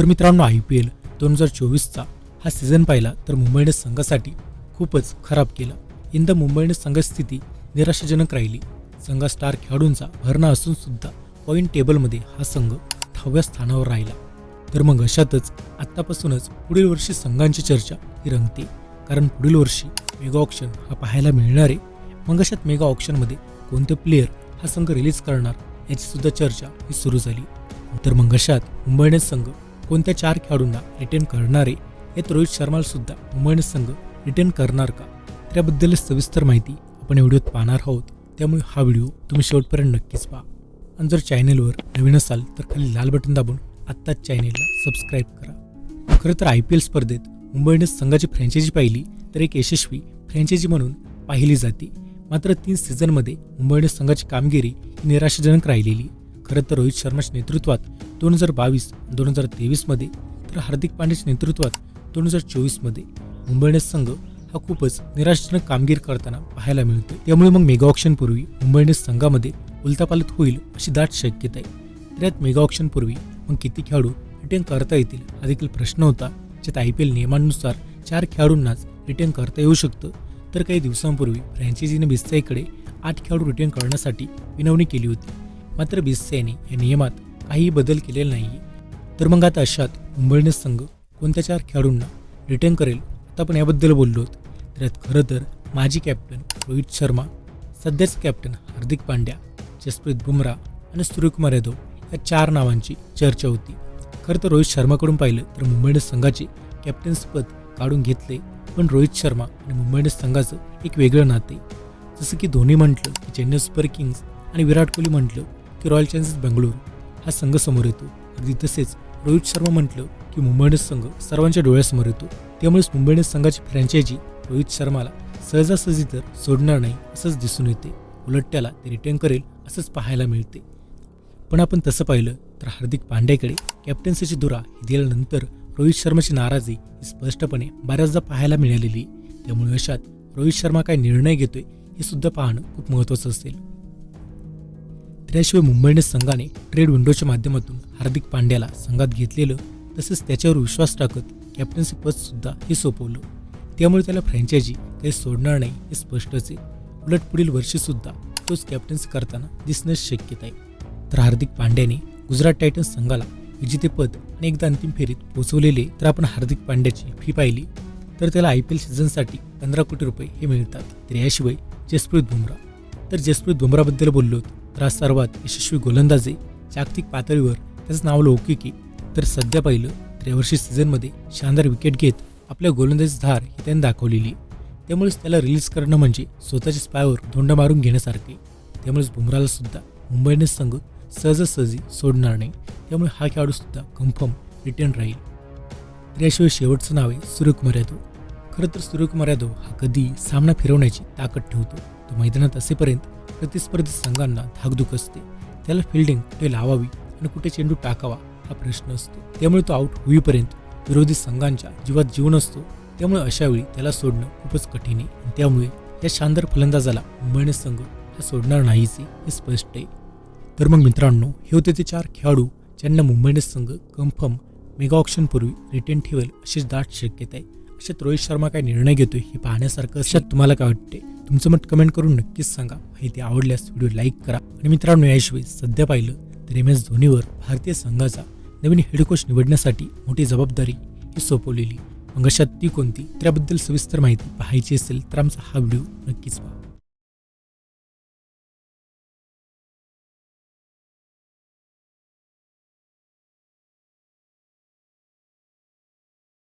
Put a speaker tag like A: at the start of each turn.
A: तर मित्रांनो I P L दोन हजार चोवीसचा हा सीझन पाहिला तर मुंबई इंडियन्स संघासाठी खूपच खराब केला. यंदा मुंबई इंडियन्स संघस्थिती निराशाजनक राहिली. संघा स्टार खेळाडूंचा भरणा असून सुद्धा पॉईंट टेबलमध्ये हा संघ दहाव्या स्थानावर राहिला. तर मग अशातच आत्तापासूनच पुढील वर्षी संघांची चर्चा ही रंगते. कारण पुढील वर्षी मेगा ऑप्शन हा पाहायला मिळणार आहे. मग अशात मेगा ऑप्शनमध्ये कोणते प्लेयर हा संघ रिलीज करणार याची सुद्धा चर्चा ही सुरू झाली. तर मग अशात मुंबई इंडियन्स संघ कोणत्या चार खेळाडूंना रिटर्न करणार आहे यात रोहित शर्माला सुद्धा मुंबई संघ रिटर्न करणार का? त्याबद्दल सविस्तर माहिती आपण व्हिडिओत पाहणार आहोत. त्यामुळे हा व्हिडिओ तुम्ही शेवटपर्यंत नक्कीच पहा. आणि जर चॅनेलवर नवीन असाल तर खाली लाल बटन दाबून आत्ताच चॅनेलला सबस्क्राईब करा. खरं तर आय पी एल स्पर्धेत मुंबई इंडियन्स संघाची फ्रँचायझी पाहिली तर एक यशस्वी फ्रँचायझी म्हणून पाहिली जाते. मात्र तीन सीझनमध्ये मुंबई इंडियन्स संघाची कामगिरी ही निराशाजनक राहिलेली. खरं तर रोहित शर्माच्या नेतृत्वात दोन हजार बावीस दोन हजार तेवीसमध्ये तर हार्दिक पांड्याच्या नेतृत्वात दोन हजार चोवीसमध्ये मुंबई इंडियन्स संघ हा खूपच निराशाजनक कामगिरी करताना पाहायला मिळतो त्यामुळे मग मेगा ऑप्शनपूर्वी मुंबई इंडियन्स संघामध्ये उलतापालत होईल अशी दाट शक्यता आहे तर यात मेगा ऑप्शनपूर्वी मग किती खेळाडू रिटर्न करता येतील हा देखील प्रश्न होता. ज्यात आय पी एल नियमांनुसार चार खेळाडूंनाच रिटर्न करता येऊ शकतं. तर काही दिवसांपूर्वी फ्रँचायझीने बिस्साईकडे आठ खेळाडू रिटर्न करण्यासाठी विनवणी केली होती. मात्र बिस्साईने या नियमात काहीही बदल केलेला नाही. तर मग आता अशात मुंबईने संघ कोणत्या चार खेळाडूंना रिटर्न करेल आता आपण याबद्दल बोललो तर यात खरं तर माजी कॅप्टन रोहित शर्मा सध्याचे कॅप्टन हार्दिक पांड्या जसप्रीत बुमराह आणि सूर्यकुमार यादव या चार नावांची चर्चा होती. खरं तर रोहित शर्माकडून पाहिलं तर मुंबई संघाचे कॅप्टन्सपद काढून घेतले पण रोहित शर्मा आणि मुंबईने संघाचं एक वेगळं नाते. जसं की धोनी म्हटलं की चेन्नई सुपर किंग्स आणि विराट कोहली म्हटलं की रॉयल चॅलेंजर्स बेंगळुरू. हा संघ समोर येतो. अगदी तसेच रोहित शर्मा म्हटलं की मुंबई इंडियन्स संघ सर्वांच्या डोळ्यासमोर येतो. त्यामुळेच मुंबई इंडियन्स संघाची फ्रँचायझी रोहित शर्माला सहजासहजी तर सोडणार नाही असंच दिसून येते. उलट त्याला ते रिटर्न करेल असंच पाहायला मिळते. पण आपण तसं पाहिलं तर हार्दिक पांड्याकडे कॅप्टन्सीची धुरा ही दिल्यानंतर रोहित शर्माची नाराजी ही स्पष्टपणे बऱ्याचदा पाहायला मिळालेली त्यामुळे अशात रोहित शर्मा काय निर्णय घेतोय हे सुद्धा पाहणं खूप महत्त्वाचं असेल. त्याशिवाय मुंबई इंडियन्स संघाने ट्रेड विंडोच्या माध्यमातून हार्दिक पांड्याला संघात घेतलेलं तसंच त्याच्यावर विश्वास टाकत कॅप्टन्सी पद सुद्धा हे सोपवलं. त्यामुळे त्याला फ्रँचायझी काही सोडणार नाही हे स्पष्टच आहे. उलट पुढील वर्षी सुद्धा तोच कॅप्टन्सी करताना दिसणं शक्यता आहे. तर हार्दिक पांड्याने गुजरात टायटन्स संघाला विजेतेपद आणि एकदा अंतिम फेरीत पोहोचवलेले तर आपण हार्दिक पांड्याची फी पाहिली. तर त्याला आय पी एल सीझनसाठी पंधरा कोटी रुपये हे मिळतात. तर याशिवाय जसप्रीत बुमरा तर जसप्रीत बुमराबद्दल बोललो त्रास सर्वात यशस्वी गोलंदाजी जागतिक पातळीवर त्याचं नाव लौकिकी तर सध्या पाहिलं तर यावर्षी सीझनमध्ये शानदार विकेट घेत आपल्या गोलंदाजी धार ही त्याने दाखवलेली त्यामुळेच त्याला रिलीज करणं म्हणजे स्वतःच्या स्पायावर धोंड मारून घेण्यासारखे त्यामुळेच बुमराला सुद्धा मुंबईने संघ सहजासहजी सोडणार नाही. त्यामुळे हा खेळाडू सुद्धा कन्फर्म रिटर्न राहील. तर याशिवाय शेवटचं नाव आहे सूर्यकुमार यादव. खरं तर सूर्यकुमार यादव हा कधी सामना फिरवण्याची ताकद ठेवतो. तो मैदानात असेपर्यंत प्रतिस्पर्धी संघांना धाकधूक असते. त्याला फिल्डिंग कुठे लावावी आणि कुठे चेंडू टाकावा हा प्रश्न असतो. त्यामुळे तो आऊट होईपर्यंत विरोधी संघांच्या जीवात जीवन असतो त्यामुळे अशावेळी त्याला सोडणं खूपच कठीण आहे. त्यामुळे या शानदार फलंदाजाला मुंबईने संघ हा सोडणार नाहीच हे स्पष्ट आहे. तर मग मित्रांनो हे होते ते चार खेळाडू ज्यांना मुंबईने संघ कन्फर्म मेगा ऑप्शनपूर्वी रिटर्न ठेवेल अशीच दाट शक्यता आहे. अशात रोहित शर्मा काय निर्णय घेतोय हे पाहण्यासारखं अशात तुम्हाला काय वाटते? तुमचं मत कमेंट करून नक्कीच सांगा. माहिती आवडल्यास व्हिडिओ लाईक करा. आणि मित्रांनो याशिवाय सध्या पाहिलं तर एम एस धोनीवर भारतीय संघाचा नवीन हेड कोच निवडण्यासाठी मोठी जबाबदारी ही सोपवलेली. मग अशात ती कोणती? त्याबद्दल सविस्तर माहिती पाहायची असेल तर आमचा हा व्हिडिओ नक्कीच पहा.